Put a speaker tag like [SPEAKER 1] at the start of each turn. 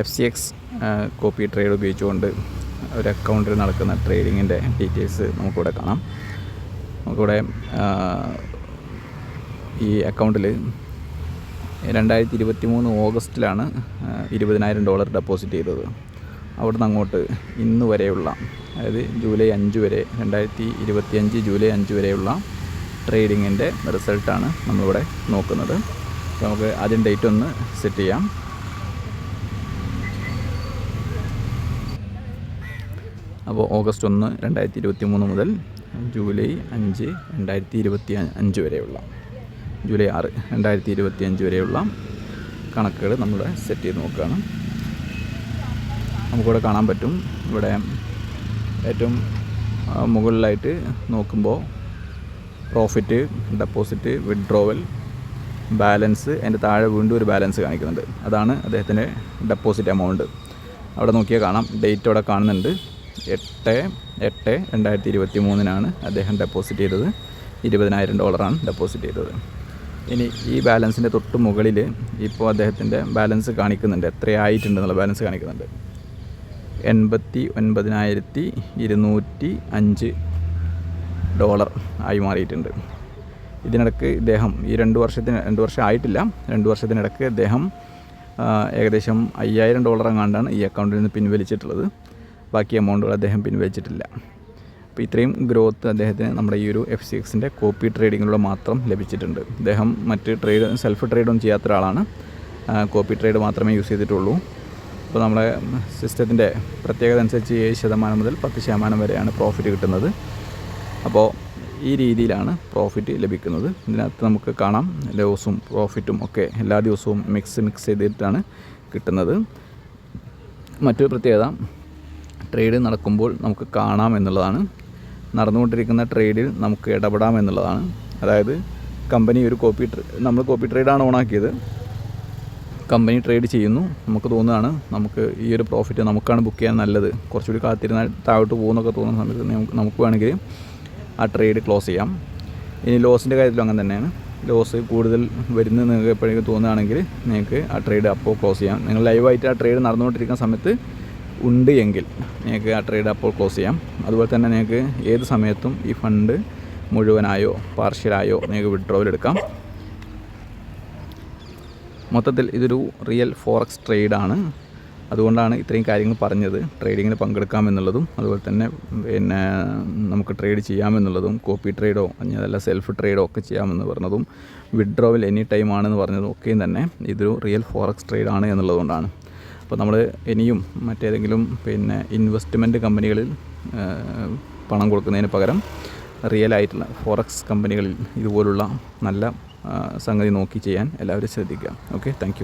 [SPEAKER 1] F C X copy trade ഉപയോഗിച്ചുകൊണ്ട് ഒരു അക്കൗണ്ടിൽ നടക്കുന്ന ട്രേഡിങ്ങിന്റെ ഡീറ്റെയിൽസ് നമുക്കിവിടെ കാണാം. നമുക്കിവിടെ ഈ അക്കൗണ്ടിൽ രണ്ടായിരത്തി ഇരുപത്തി മൂന്ന് ഓഗസ്റ്റിലാണ് ഇരുപതിനായിരം ഡോളർ ഡെപ്പോസിറ്റ് ചെയ്തത്. അവിടുന്ന് അങ്ങോട്ട് ഇന്ന് വരെയുള്ള അതായത് ജൂലൈ അഞ്ച് വരെ രണ്ടായിരത്തി ഇരുപത്തി അഞ്ച് ജൂലൈ അഞ്ച് വരെയുള്ള ട്രേഡിങ്ങിന്റെ റിസൾട്ടാണ് നമ്മളിവിടെ നോക്കുന്നത്. നമുക്ക് ആദ്യം ഡേറ്റ് ഒന്ന് സെറ്റ് ചെയ്യാം. അപ്പോൾ ഓഗസ്റ്റ് ഒന്ന് രണ്ടായിരത്തി ഇരുപത്തി മൂന്ന് മുതൽ ജൂലൈ അഞ്ച് രണ്ടായിരത്തി ഇരുപത്തി അഞ്ച് വരെയുള്ള ജൂലൈ ആറ് രണ്ടായിരത്തി ഇരുപത്തി അഞ്ച് വരെയുള്ള കണക്കുകൾ നമ്മൾ സെറ്റ് ചെയ്ത് നോക്കുകയാണ്. നമുക്കിവിടെ കാണാൻ പറ്റും. ഇവിടെ ഏറ്റവും മുകളിലായിട്ട് നോക്കുമ്പോൾ പ്രോഫിറ്റ് ഡെപ്പോസിറ്റ് വിഡ്രോവൽ ബാലൻസ് അതിന്റെ താഴെ വീണ്ടും ഒരു ബാലൻസ് കാണിക്കുന്നുണ്ട്. അതാണ് അദ്ദേഹത്തിന്റെ ഡെപ്പോസിറ്റ് എമൗണ്ട് അവിടെ നോക്കിയാൽ കാണാം. ഡേറ്റ് അവിടെ കാണുന്നുണ്ട്. എട്ട് എട്ട് രണ്ടായിരത്തി ഇരുപത്തി മൂന്നിനാണ് അദ്ദേഹം ഡെപ്പോസിറ്റ് ചെയ്തത്. ഇരുപതിനായിരം ഡോളറാണ് ഡെപ്പോസിറ്റ് ചെയ്തത്. ഇനി ഈ ബാലൻസിന്റെ തൊട്ട് മുകളിൽ ഇപ്പോൾ അദ്ദേഹത്തിന്റെ ബാലൻസ് കാണിക്കുന്നുണ്ട്. എത്രയായിട്ടുണ്ടെന്നുള്ള ബാലൻസ് കാണിക്കുന്നുണ്ട്. എൺപത്തി ഒൻപതിനായിരത്തി ഇരുന്നൂറ്റി അഞ്ച് ഡോളർ ആയി മാറിയിട്ടുണ്ട്. ഇതിനിടക്ക് ഇദ്ദേഹം ഈ രണ്ട് വർഷത്തിന് രണ്ട് വർഷം ആയിട്ടില്ല. രണ്ട് വർഷത്തിനിടക്ക് അദ്ദേഹം ഏകദേശം അയ്യായിരം ഡോളർ എങ്ങാണ്ടാണ് ഈ അക്കൗണ്ടിൽ നിന്ന് പിൻവലിച്ചിട്ടുള്ളത്. ബാക്കി എമൗണ്ടുകൾ അദ്ദേഹം പിൻവലിച്ചിട്ടില്ല. അപ്പോൾ ഇത്രയും ഗ്രോത്ത് അദ്ദേഹത്തിന് നമ്മുടെ ഈ ഒരു എഫ് സി എക്സിന്റെ കോപ്പി ട്രേഡിങ്ങിലൂടെ മാത്രം ലഭിച്ചിട്ടുണ്ട്. അദ്ദേഹം മറ്റ് ട്രേഡ് സെൽഫ് ട്രേഡൊന്നും ചെയ്യാത്ത ഒരാളാണ്. കോപ്പി ട്രേഡ് മാത്രമേ യൂസ് ചെയ്തിട്ടുള്ളൂ. അപ്പോൾ നമ്മുടെ സിസ്റ്റത്തിന്റെ പ്രത്യേകത അനുസരിച്ച് ഏഴ് ശതമാനം മുതൽ പത്ത് ശതമാനം വരെയാണ് പ്രോഫിറ്റ് കിട്ടുന്നത്. അപ്പോൾ ഈ രീതിയിലാണ് പ്രോഫിറ്റ് ലഭിക്കുന്നത്. ഇതിനകത്ത് നമുക്ക് കാണാം ലോസും പ്രോഫിറ്റും ഒക്കെ എല്ലാ ദിവസവും മിക്സ് മിക്സ് ചെയ്തിട്ടാണ് കിട്ടുന്നത്. മറ്റൊരു പ്രത്യേകത ട്രേഡ് നടക്കുമ്പോൾ നമുക്ക് കാണാം എന്നുള്ളതാണ്. നടന്നുകൊണ്ടിരിക്കുന്ന ട്രേഡിൽ നമുക്ക് ഇടപെടാം എന്നുള്ളതാണ്. അതായത് കമ്പനി ഒരു കോപ്പി നമ്മൾ കോപ്പി ട്രേഡാണ് ഓണാക്കിയത്. കമ്പനി ട്രേഡ് ചെയ്യുന്നു. നമുക്ക് തോന്നുകയാണ് നമുക്ക് ഈ ഒരു പ്രോഫിറ്റ് നമുക്കാണ് ബുക്ക് ചെയ്യാൻ നല്ലത്. കുറച്ചുകൂടി കാത്തിരുന്നാൽ താഴോട്ട് പോകുന്നൊക്കെ തോന്നുന്ന സമയത്ത് നമുക്ക് വേണമെങ്കിൽ ആ ട്രേഡ് ക്ലോസ് ചെയ്യാം. ഇനി ലോസിന്റെ കാര്യത്തിലും അങ്ങനെ തന്നെയാണ്. ലോസ് കൂടുതൽ വരുന്ന നിങ്ങൾക്ക് എപ്പോഴെങ്കിലും തോന്നുകയാണെങ്കിൽ നിങ്ങൾക്ക് ആ ട്രേഡ് അപ്പോൾ ക്ലോസ് ചെയ്യാം. നിങ്ങൾ ലൈവായിട്ട് ആ ട്രേഡ് നടന്നുകൊണ്ടിരിക്കുന്ന സമയത്ത് ഉണ്ട് എങ്കിൽ നിങ്ങൾക്ക് ആ ട്രേഡ് അപ്പോൾ ക്ലോസ് ചെയ്യാം. അതുപോലെ തന്നെ നിങ്ങൾക്ക് ഏത് സമയത്തും ഈ ഫണ്ട് മുഴുവനായോ പാർഷ്യലായോ നിങ്ങൾക്ക് വിഡ്രോവൽ എടുക്കാം. മൊത്തത്തിൽ ഇതൊരു റിയൽ ഫോറക്സ് ട്രേഡാണ് അതുകൊണ്ടാണ് ഇത്രയും കാര്യങ്ങൾ പറഞ്ഞത്. ട്രേഡിങ്ങിന് പങ്കെടുക്കാമെന്നുള്ളതും അതുപോലെ തന്നെ പിന്നെ നമുക്ക് ട്രേഡ് ചെയ്യാമെന്നുള്ളതും കോപ്പി ട്രേഡോ ഇനി അതല്ല സെൽഫ് ട്രേഡോ ഒക്കെ ചെയ്യാമെന്ന് പറഞ്ഞതും വിഡ്രോവൽ എനി ടൈം ആണെന്ന് പറഞ്ഞതും ഒക്കെയും തന്നെ ഇതൊരു റിയൽ ഫോറക്സ് ട്രേഡ് ആണ് എന്നുള്ളതുകൊണ്ടാണ്. അപ്പോൾ നമ്മൾ ഇനിയും മറ്റേതെങ്കിലും പിന്നെ ഇൻവെസ്റ്റ്മെന്റ് കമ്പനികളിൽ പണം കൊടുക്കുന്നതിന് പകരം റിയൽ ആയിട്ടുള്ള ഫോറക്സ് കമ്പനികളിൽ ഇതുപോലുള്ള നല്ല സംഗതി നോക്കി ചെയ്യാൻ എല്ലാവരും ശ്രദ്ധിക്കുക. Okay thank